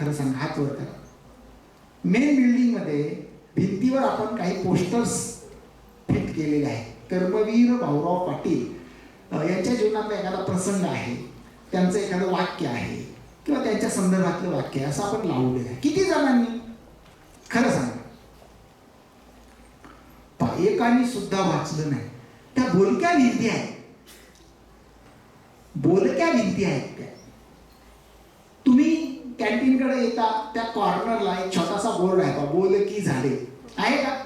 खरं सांगा हात वर करा. मेन बिल्डिंगमध्ये भिंतीवर आपण काही पोस्टर्स फिट केलेले आहेत. कर्मवीर भाऊराव पाटील यांच्या जीवनातला एखादा प्रसंग आहे त्यांचं एखादं वाक्य आहे किंवा त्यांच्या संदर्भातलं वाक्य आहे असं आपण लावलेलं आहे. किती जणांनी? खरं सांगा. एकाने सुद्धा वाचलं नाही. त्या बोलक्या भिंती आहेत. बोलक्या भिंती आहेत त्या. तुम्ही कॅन्टीनकडे येता त्या कॉर्नरला एक छोटासा बोर्ड आहे का बोलकी झाडे. आहे का?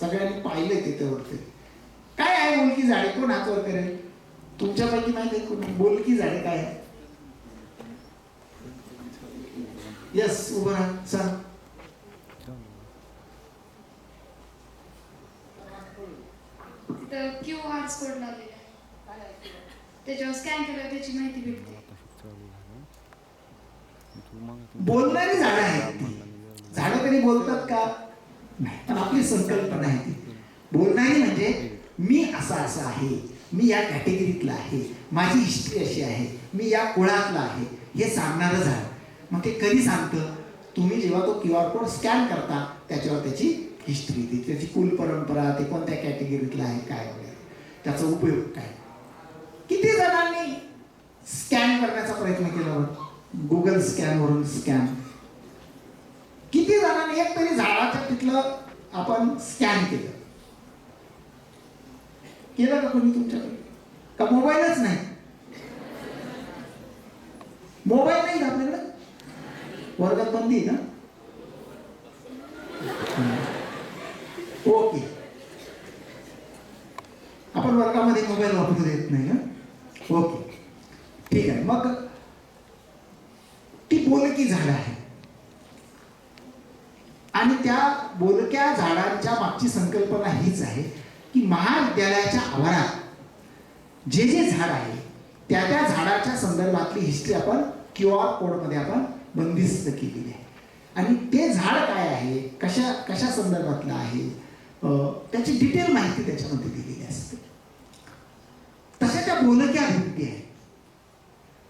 सगळ्यांनी पाहिले तिथे वरती काय आहे बोलकी झाडे? कोण हात वर करेल? तुमच्यापैकी माहिती आहे कोण? बोलकी झाडे काय आहे? यस उभं राहा सांग क्यू आर कोड लावलेला आहे. त्याच्यावर स्कॅन केल्यावर त्याची माहिती भेटते. बोलणारी झाडं आहेत ती. झाडं कधी बोलतात का? नाही. पण आपली संकल्पना आहे ती. बोलणारी म्हणजे मी असा असा आहे मी या कॅटेगरीतला आहे माझी हिस्ट्री अशी आहे मी या कुळातला आहे हे सांगणारं झाड. मग ते कधी सांगतं? तुम्ही जेव्हा तो क्यू आर कोड स्कॅन करता त्याच्यावर त्याची हिस्ट्री ती त्याची कुल परंपरा ते कोणत्या कॅटेगरीतला आहे काय वगैरे. त्याचा उपयोग काय? किती जणांनी स्कॅन करण्याचा प्रयत्न केला होता गुगल स्कॅनवरून स्कॅन किती जणांनी एक तरी झाडाच्या तिथलं आपण स्कॅन केलं. केलं का कोणी तुमच्याकडे? का मोबाईलच नाही? मोबाईल नाही का आपल्याकडे? वर्गात बंदी ना? ओके. आपण वर्गामध्ये मोबाईल वापरू देत नाही ना ओके. ठीक आहे. मग ती बोलकी झाड आहे. आणि त्या बोलक्या झाडांच्या मागची संकल्पना हीच आहे की महाविद्यालयाच्या आवारात जे जे झाड आहे त्या त्या झाडाच्या संदर्भातली हिस्ट्री आपण क्यू आर कोडमध्ये आपण बंदिस्त केलेली आहे. आणि ते झाड काय आहे कशा कशा संदर्भातलं आहे त्याची डिटेल माहिती त्याच्यामध्ये दिलेली असते. तशा त्या बोलक्या भिंती आहेत.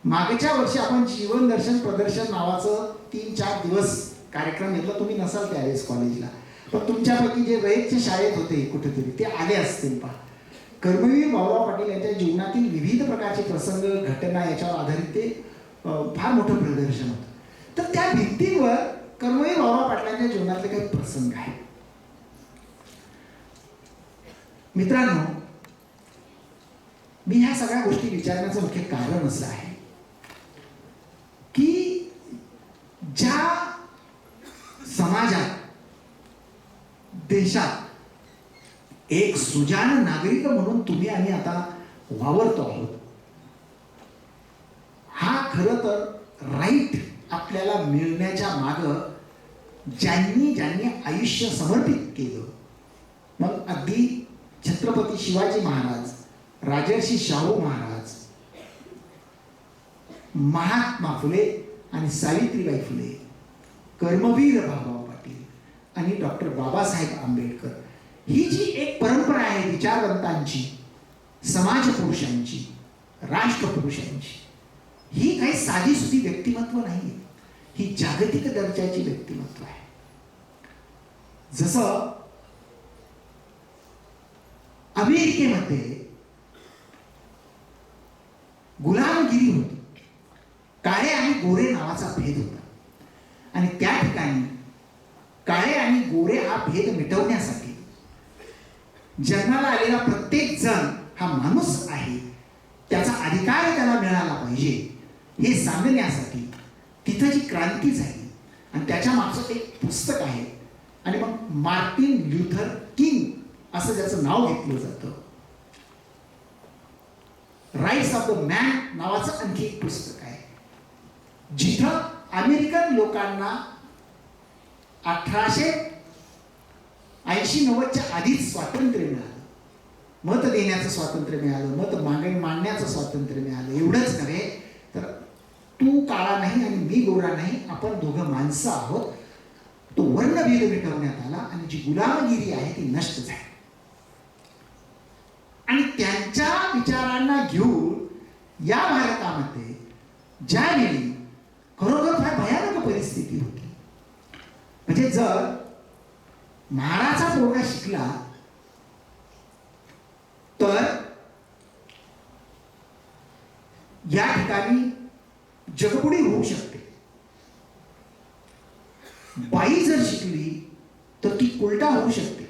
मागच्या वर्षी आपण जीवन दर्शन प्रदर्शन नावाचं तीन चार दिवस कार्यक्रम घेतला. तुम्ही नसाल त्यावेळेस कॉलेजला पण तुमच्यापैकी जे रयतचे शाळेत होते कुठेतरी ते आले असतील पहा. कर्मवीर भाऊराव पाटील यांच्या जीवनातील विविध प्रकारचे प्रसंग घटना याच्यावर आधारित ते फार मोठं प्रदर्शन होतं. तर त्या भिंतीवर कर्मवीर भाऊराव पाटलांच्या जीवनातले काही प्रसंग आहेत. मित्रांनो मी ह्या सगळ्या गोष्टी विचारण्याचं मुख्य कारण असं आहे की ज्या समाजात देशात एक सुजान नागरिक म्हणून तुम्ही आणि आता वावरतो आहोत हा खर तर राईट आपल्याला मिळण्याच्या माग ज्यांनी ज्यांनी आयुष्य समर्पित केलं. मग अगदी छत्रपती शिवाजी महाराज राजर्षी शाहू महाराज महात्मा फुले आणि सावित्रीबाई फुले कर्मवीर भाऊराव पाटील आणि डॉक्टर बाबासाहेब आंबेडकर. ही जी एक परंपरा आहे विचारवंतांची समाजपुरुषांची राष्ट्रपुरुषांची ही काही साधी सुधी व्यक्तिमत्व नाही ही जागतिक दर्जाची व्यक्तिमत्व आहे. जसं अमेरिकेमध्ये गुलामगिरी होती. काळे आणि गोरे नावाचा भेद होता. आणि त्या ठिकाणी काळे आणि गोरे हा भेद मिटवण्यासाठी जन्माला आलेला प्रत्येक जण हा माणूस आहे त्याचा अधिकार त्याला मिळाला पाहिजे हे सांगण्यासाठी तिथं जी क्रांती झाली आणि त्याच्या मागचं एक पुस्तक आहे आणि मग मार्टिन ल्युथर किंग असं ज्याचं नाव घेतलं जातं. राईट्स ऑफ द मॅन नावाचं आणखी एक पुस्तक आहे. जिथं अमेरिकन लोकांना अठराशे ऐंशी नव्वदच्या आधीच स्वातंत्र्य मिळालं. मत देण्याचं स्वातंत्र्य मिळालं मत मागणी मांडण्याचं स्वातंत्र्य मिळालं. एवढंच नव्हे तर तू काळा नाही आणि मी गोरा नाही आपण दोघं माणसं आहोत. तो वर्णभेद मिटवण्यात आला आणि जी गुलामगिरी आहे ती नष्ट झाली. आणि त्यांच्या विचारांना घेऊन या भारतामध्ये ज्यावेळी खरोखर फार भयानक परिस्थिती होती. म्हणजे जर महाराचा पोरगा शिकला तर या ठिकाणी जगबुडी होऊ शकते. बाई जर शिकली तर ती उलटा होऊ शकते.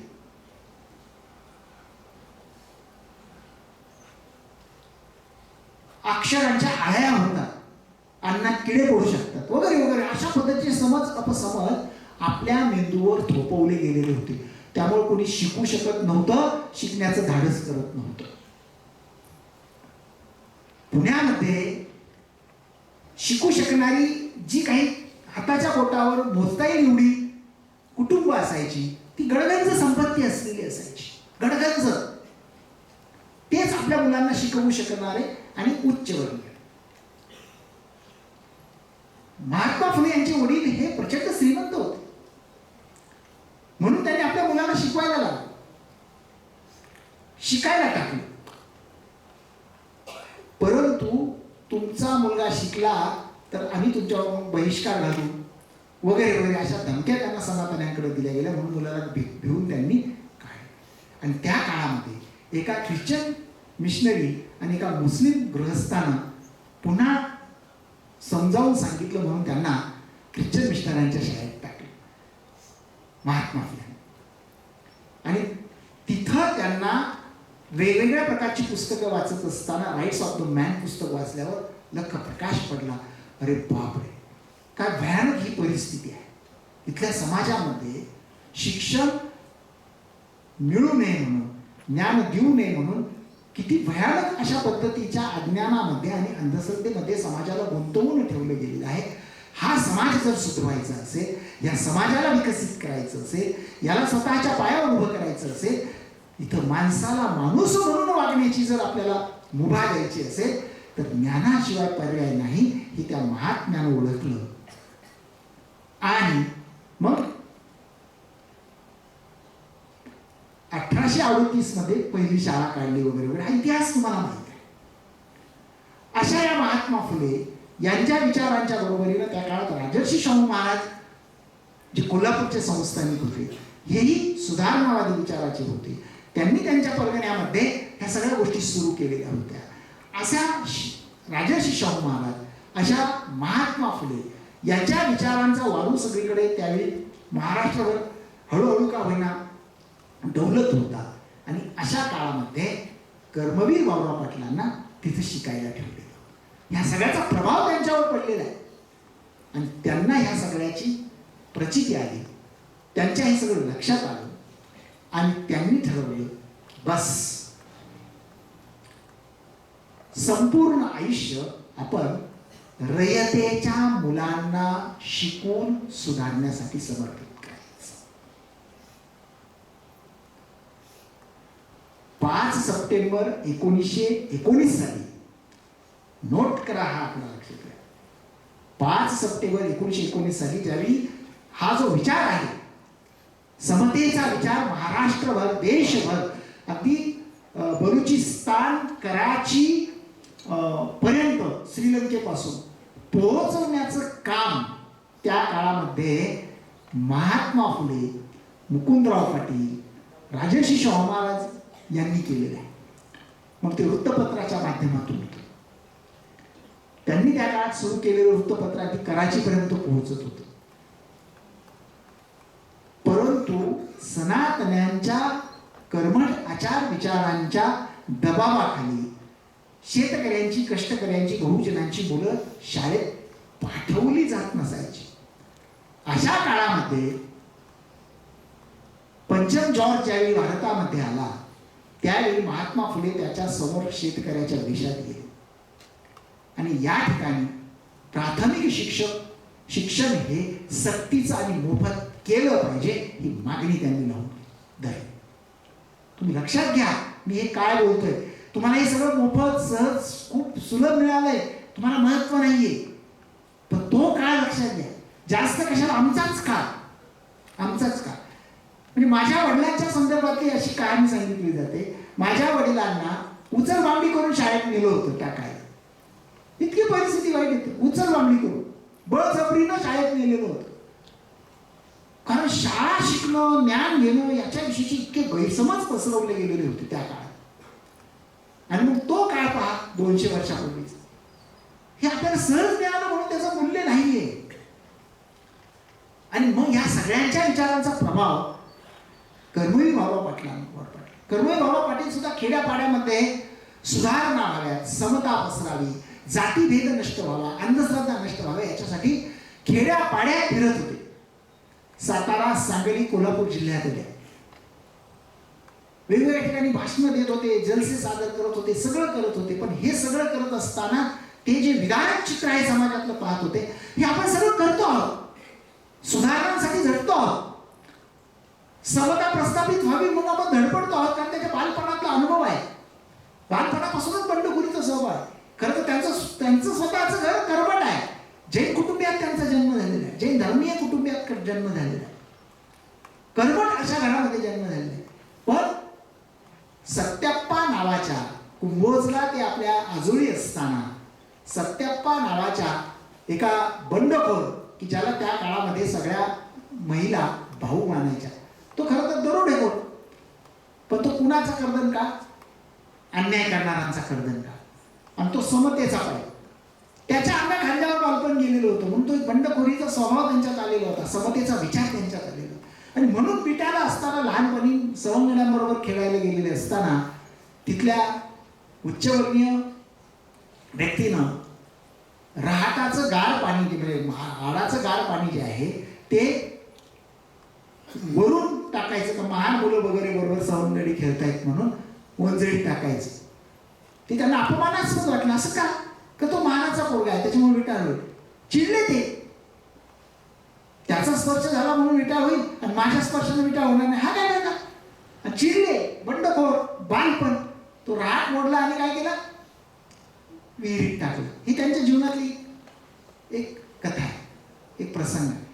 अक्षरांच्या आळ्या होतात अन्नात किडे पडू शकतात. वगैरे वगैरे अशा पद्धतीचे समज अपसमज आपल्या मेंदूवर थोपवले गेलेले होते. त्यामुळे कोणी शिकू शकत नव्हतं शिकण्याचं धाडस करत नव्हतं. पुण्यामध्ये शिकू शकणारी जी काही हाताच्या बोटावर मोजता येईल एवढी कुटुंब असायची ती गडगंज संपत्ती असलेली असायची. गडगंज. तेच आपल्या मुलांना शिकवू शकणारे आणि उच्च वर्गीय. महात्मा फुले यांचे वडील हे प्रचंड श्रीमंत होते. म्हणून त्यांनी आपल्या मुलांना शिकवायला लागलं शिकायला टाकलं. परंतु तुमचा मुलगा शिकला तर आम्ही तुमच्यावर बहिष्कार घालू वगैरे वगैरे अशा धमक्या त्यांना सनातन्यांकडे दिल्या गेल्या म्हणून मुलाला भिवून त्यांनी काढले. आणि त्या काळामध्ये एका ख्रिश्चन मिशनरी आणि एका मुस्लिम गृहस्थानं पुन्हा समजावून सांगितलं म्हणून त्यांना ख्रिश्चन मिशनरांच्या शाळेत टाकलं. महात्मा फुले. आणि तिथं त्यांना वेगवेगळ्या प्रकारची पुस्तकं वाचत असताना राईट्स ऑफ द मॅन पुस्तक वाचल्यावर लख प्रकाश पडला. अरे बापरे! काय भयानक ही परिस्थिती आहे. इथल्या समाजामध्ये शिक्षण मिळू नये म्हणून ज्ञान देऊ नये म्हणून किती भयानक अशा पद्धतीच्या अज्ञानामध्ये आणि अंधश्रद्धेमध्ये समाजाला गुंतवून ठेवलं गेलेलं आहे. हा समाज जर सुधरवायचा असेल या समाजाला विकसित करायचं असेल याला स्वतःच्या पायावर उभं करायचं असेल इथं माणसाला माणूस म्हणून वागण्याची जर आपल्याला मुभा द्यायची असेल तर ज्ञानाशिवाय पर्याय नाही हे त्या महात्म्यानं ओळखलं. आणि मग अठराशे अडतीसमध्ये पहिली शाळा काढली वगैरे वगैरे. हा इतिहास तुम्हाला माहीत आहे. अशा या महात्मा फुले यांच्या विचारांच्या बरोबरीनं त्या काळात राजर्षी शाहू महाराज जे कोल्हापूरचे संस्थानिक होते हेही सुधारणावादी विचाराचे होते. त्यांनी त्यांच्या परगण्यामध्ये ह्या सगळ्या गोष्टी सुरू केलेल्या होत्या. अशा राजर्षी शाहू महाराज अशा महात्मा फुले यांच्या विचारांचा वारू सगळीकडे त्यावेळी महाराष्ट्रावर हळूहळू का होईना डौलत होता. आणि अशा काळामध्ये कर्मवीर बाबुराव पाटलांना तिथे शिकायला ठेवले. ह्या सगळ्याचा प्रभाव त्यांच्यावर पडलेला आहे. आणि त्यांना ह्या सगळ्याची प्रचिती आली. त्यांच्या हे सगळं लक्षात आलं. आणि त्यांनी ठरवलं बस. संपूर्ण आयुष्य आपण रयतेच्या मुलांना शिकून सुधारण्यासाठी समर्पित करायचं पाच सप्टेंबर एकोणीसशे एकोणीस साली. नोट करा हा आपला लक्षात घ्या पाच सप्टेंबर एकोणीसशे एकोणीस साली ज्यावेळी हा जो विचार आहे समतेचा विचार महाराष्ट्रभर देशभर अगदी बलुचिस्तान कराची पर्यंत श्रीलंकेपासून पोहोचवण्याचं काम त्या काळामध्ये महात्मा फुले मुकुंदराव पाटील राजर्षी शाहू महाराज यांनी केलेलं आहे. मग ते वृत्तपत्राच्या माध्यमातून होतं. त्यांनी त्या काळात सुरू केलेलं वृत्तपत्र आधी कराचीपर्यंत पोहोचत होत. परंतु सनातन्यांच्या कर्मठ आचार विचारांच्या दबावाखाली शेतकऱ्यांची कष्टकऱ्यांची बहुजनांची मुलं शाळेत पाठवली जात नसायची. अशा काळामध्ये पंचम जॉर्ज ज्यावेळी भारतामध्ये आला त्यावेळी महात्मा फुले त्याच्यासमोर शेतकऱ्याच्या वेशात गेले. आणि या ठिकाणी प्राथमिक शिक्षक शिक्षण हे सक्तीचं आणि मोफत केलं पाहिजे ही मागणी त्यांनी लावून धरली. तुम्ही लक्षात घ्या मी हे काय बोलतोय. तुम्हाला हे सगळं मोफत सहज खूप सुलभ मिळालंय. तुम्हाला महत्त्व नाहीये. पण तो काळ लक्षात घ्या. जास्त कशाला आमचाच काळ. आमचाच काळ. म्हणजे माझ्या वडिलांच्या संदर्भातली अशी कहाणी सांगितली जाते. माझ्या वडिलांना उचल बांगडी करून शाळेत नेलं होतं त्या काळात इतकी परिस्थिती वाईट येते उचल करून. बळजबरीनं शाळेत नेलेलं होतं. कारण शाळा शिकणं ज्ञान घेणं याच्याविषयीचे इतके गैरसमज पसरवले गेलेले होते त्या काळात. आणि मग तो काळ पहा दोनशे वर्षापूर्वीचा. हे आपल्याला सहज मिळालं म्हणून त्याचं मूल्य नाहीये. आणि मग या सगळ्यांच्या विचारांचा प्रभाव कर्मवीर भाऊराव पाटलांवर पडला कर्मवीर भाऊराव पाटील सुद्धा खेड्यापाड्यामध्ये सुधारणा व्हाव्यात समता पसरावी जातीभेद नष्ट व्हावा अंधश्रद्धा नष्ट व्हाव्या याच्यासाठी खेड्यापाड्या फिरत होते. सातारा सांगली कोल्हापूर जिल्ह्यात जिल्ह्यातल्या वेगवेगळ्या ठिकाणी भाषणं देत होते जलसे सादर करत होते सगळं करत होते पण हे सगळं करत असताना ते जे विधायक चित्र आहे समाजातलं पाहत होते हे आपण सगळं करतो आहोत. सुधारणांसाठी झटतो आहोत. समता प्रस्थापित व्हावी म्हणून आपण धडपडतो आहोत कारण त्याच्या बालपणातला अनुभव आहे. बालपणापासूनच बंडखोरीचा स्वभाव आहे. खरं तर त्यांचं त्यांचं स्वतःचं घर करमट आहे. जैन कुटुंबियात त्यांचा जन्म झालेला आहे. जैन धर्मीय कुटुंबियात जन्म झालेला आहे. कर्मट अशा घरामध्ये जन्म झालेला आहे. पण सत्याप्पा नावाच्या कुंभोजला ते आपल्या आजोळी असताना सत्याप्पा नावाच्या एका बंडखोर की ज्याला त्या काळामध्ये सगळ्या महिला भाऊ मानायच्या. तो खरं तर आहे पण तो कुणाचा कर्दन का? अन्याय करणाऱ्यांचा कर्दन का? आणि तो समतेचा पाहिजे त्याच्या आंब्या खांद्यावर बालपण गेलेलं होतं. म्हणून तो एक बंडखोरीचा स्वभाव त्यांच्यात आलेला होता. समतेचा विचार त्यांच्यात आलेला आणि म्हणून पिटाला असताना लहानपणी सवंगड्यांबरोबर खेळायला गेलेले असताना तिथल्या उच्चवर्गीय व्यक्तीनं रहाटाचं गार पाणी म्हणजे हाडाचं गार पाणी जे आहे ते वरून टाकायचं. का महान मुलं वगैरे बरोबर सावंगडी खेळतायत म्हणून वंजळीत टाकायचं. ते त्यांना अपमानाचंच वाटलं. असं का? का तो मानाचा पोरगा आहे? त्याच्यामुळे विटाळ होईल. चिडले ते. त्याचा स्पर्श झाला म्हणून विटाळ होईल. आणि माझ्या स्पर्शाने विटाळ होणार नाही. हा काय का आणि चिडले. बंडखोर. बालपण. तो राग मोडला आणि काय केला? विहिरीत टाकलं. ही त्यांच्या जीवनातली एक कथा आहे. एक प्रसंग आहे.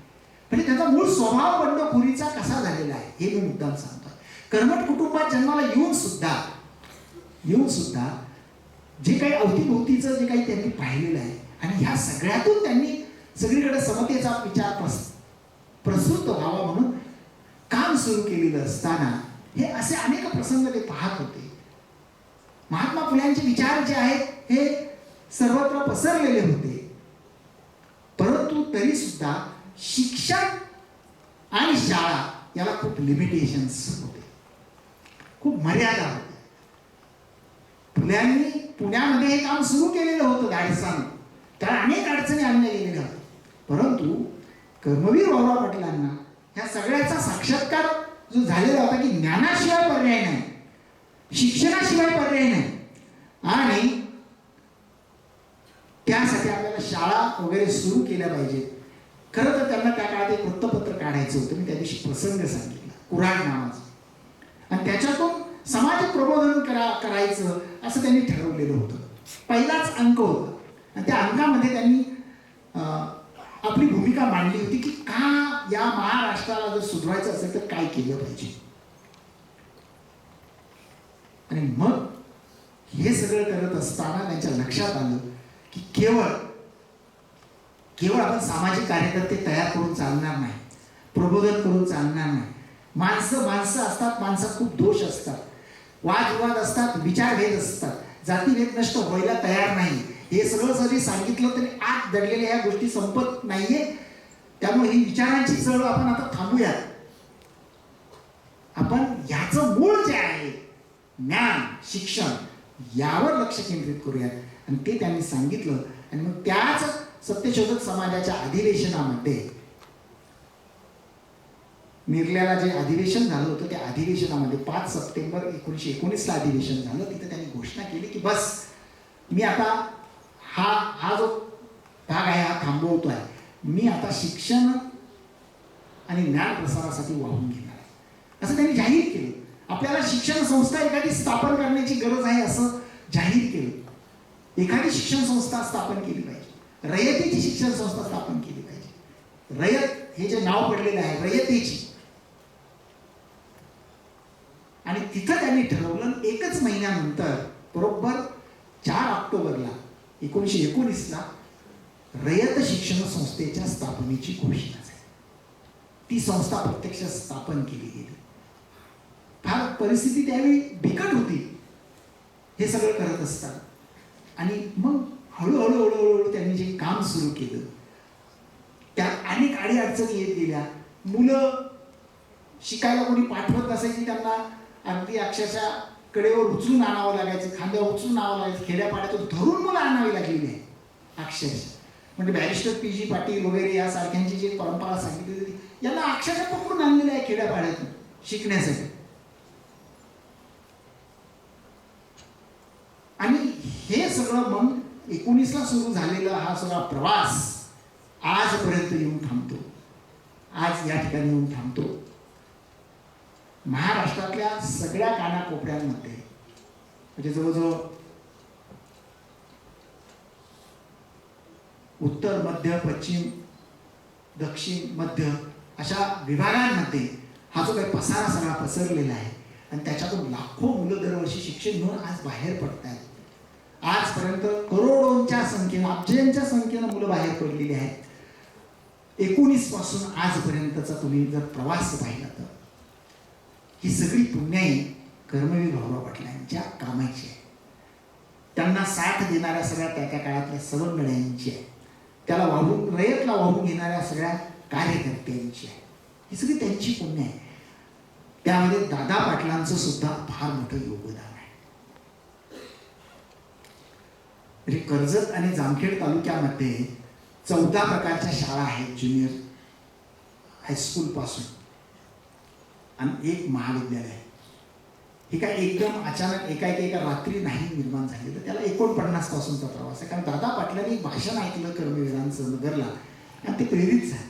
म्हणजे त्याचा मूळ स्वभाव बंडखोरीचा कसा झालेला आहे हे मी मुद्दाम सांगतो कर्मट कुटुंबात जन्माला येऊन सुद्धा येऊन सुद्धा जे काही अवतीभोवतीचं जे काही त्यांनी पाहिलेलं आहे आणि ह्या सगळ्यातून त्यांनी सगळीकडे समतेचा विचार प्रस प्रसृत व्हावा म्हणून काम सुरू केलेलं असताना हे असे अनेक प्रसंग ते पाहत होते. महात्मा फुल्यांचे विचार जे आहेत हे सर्वत्र पसरलेले होते. परंतु तरी सुद्धा शिक्षण आणि शाळा याला खूप लिमिटेशन्स होते. खूप मर्यादा होत्या. फुल्यांनी पुण्यामध्ये हे काम सुरू केलेलं होतं धाडसानं त्याला अनेक अडचणी आणल्या गेलेल्या होत्या. परंतु कर्मवीर भाऊराव पाटलांना ह्या सगळ्याचा साक्षात्कार जो झालेला होता की ज्ञानाशिवाय पर्याय नाही. शिक्षणाशिवाय पर्याय नाही. आणि त्यासाठी आपल्याला शाळा वगैरे सुरू केल्या पाहिजेत. खरं तर त्यांना त्या काळात एक वृत्तपत्र काढायचं होतं. मी त्या दिवशी प्रसंग सांगितला. कुराण नावाचं. आणि त्याच्यातून समाज प्रबोधन करा करायचं असं त्यांनी ठरवलेलं होतं. पहिलाच अंक होता. आणि त्या अंकामध्ये त्यांनी अं, आपली भूमिका मांडली होती की का या महाराष्ट्राला जर सुधरवायचं असेल तर काय केलं पाहिजे? आणि मग हे सगळं करत असताना त्यांच्या लक्षात आलं की केवळ केवळ आपण सामाजिक कार्यकर्ते तयार करून चालणार नाही प्रबोधन करून चालणार नाही. माणसं माणसं असतात माणसात खूप दोष असतात. वादविवाद असतात विचारभेद असतात. जातीभेद नष्ट व्हायला तयार नाही. हे सगळं जरी सांगितलं तरी आत दडलेल्या ह्या गोष्टी संपत नाहीये. त्यामुळे ही विचारांची चळवळ आपण आता थांबूयात आपण याचं मूळ जे आहे ज्ञान शिक्षण यावर लक्ष केंद्रित करूयात. आणि ते त्यांनी सांगितलं. आणि मग त्याच सत्यशोधक समाजाच्या अधिवेशनामध्ये निर्ल्याला जे अधिवेशन झालं होतं त्या अधिवेशनामध्ये पाच सप्टेंबर एकोणीसशे एकोणीसला अधिवेशन झालं. तिथं त्यांनी घोषणा केली की बस मी आता हा हा जो भाग आहे हा थांबवतो आहे मी आता शिक्षण आणि ज्ञान प्रसारासाठी वाहून घेणार आहे. असं त्यांनी जाहीर केलं. आपल्याला शिक्षण संस्था एखादी स्थापन करण्याची गरज आहे असं जाहीर केलं. एखादी शिक्षण संस्था स्थापन केली पाहिजे. रयतीची शिक्षण संस्था स्थापन केली पाहिजे. रयत हे जे नाव पडलेलं आहे रयतेची. आणि तिथं त्यांनी ठरवलं एकच महिन्यानंतर बरोबर चार ऑक्टोबरला एकोणीसशे एकोणीसला रयत शिक्षण संस्थेच्या स्थापनेची घोषणा झाली. ती संस्था प्रत्यक्ष स्थापन केली गेली. फार परिस्थिती त्यावेळी बिकट होती. हे सगळं करत असतात आणि मग हळूहळू हळूहळू त्यांनी जे काम सुरू केलं. त्यात अनेक अडीअडचणी येत गेल्या. मुलं शिकायला कोणी पाठवत नसायची त्यांना अगदी अक्षरशः कडेवर उचलून आणावं लागायचं खांद्यावर उचलून आणावं लागायचं खेड्यापाड्यातून धरून मुलं आणावी लागलेली आहे अक्षरशः. म्हणजे बॅरिस्टर पी जी पाटील वगैरे यासारख्यांची जी परंपरा सांगितली होती यांना अक्षरशः पकडून आणलेलं आहे खेड्यापाड्यातून शिकण्यासाठी. आणि हे सगळं मग एकोणीसला सुरू झालेला हा सगळा प्रवास आजपर्यंत येऊन थांबतो. आज या ठिकाणी येऊन थांबतो. महाराष्ट्रातल्या सगळ्या कानाकोपऱ्यांमध्ये म्हणजे जवळजवळ उत्तर मध्य पश्चिम दक्षिण मध्य अशा विभागांमध्ये हा जो काही पसारा सगळा पसरलेला आहे आणि त्याच्यातून लाखो मुलं दरवर्षी शिक्षण घेऊन आज बाहेर पडत आहेत आजपर्यंत करोडोंच्या संख्येनं अब्जांच्या संख्येनं मुलं बाहेर पडलेली आहेत. एकोणीसपासून आजपर्यंतचा तुम्ही जर प्रवास पाहिला तर ही सगळी पुण्याई कर्मवीर भाऊराव पाटलांच्या कामाची आहे. त्यांना साथ देणाऱ्या सगळ्या त्या त्या काळातल्या सवंगड्यांची आहे. त्याला वाहून रयतला वाहून घेणाऱ्या सगळ्या कार्यकर्त्यांची आहे. ही सगळी त्यांची पुण्य आहे. त्यामध्ये दादा पाटलांचं सुद्धा फार मोठं योगदान आहे म्हणजे कर्जत आणि जामखेड तालुक्यामध्ये चौदा प्रकारच्या शाळा आहेत ज्युनियर हायस्कूलपासून आणि एक महाविद्यालय आहे. हे काय एकदम अचानक एका एका एका रात्री नाही निर्माण झाले. तर त्याला एकोणपन्नास पासूनचा प्रवास आहे. कारण दादा पाटलांनी भाषण ऐकलं कर्मवीरांचं नगरला. आणि ते प्रेरित झाले.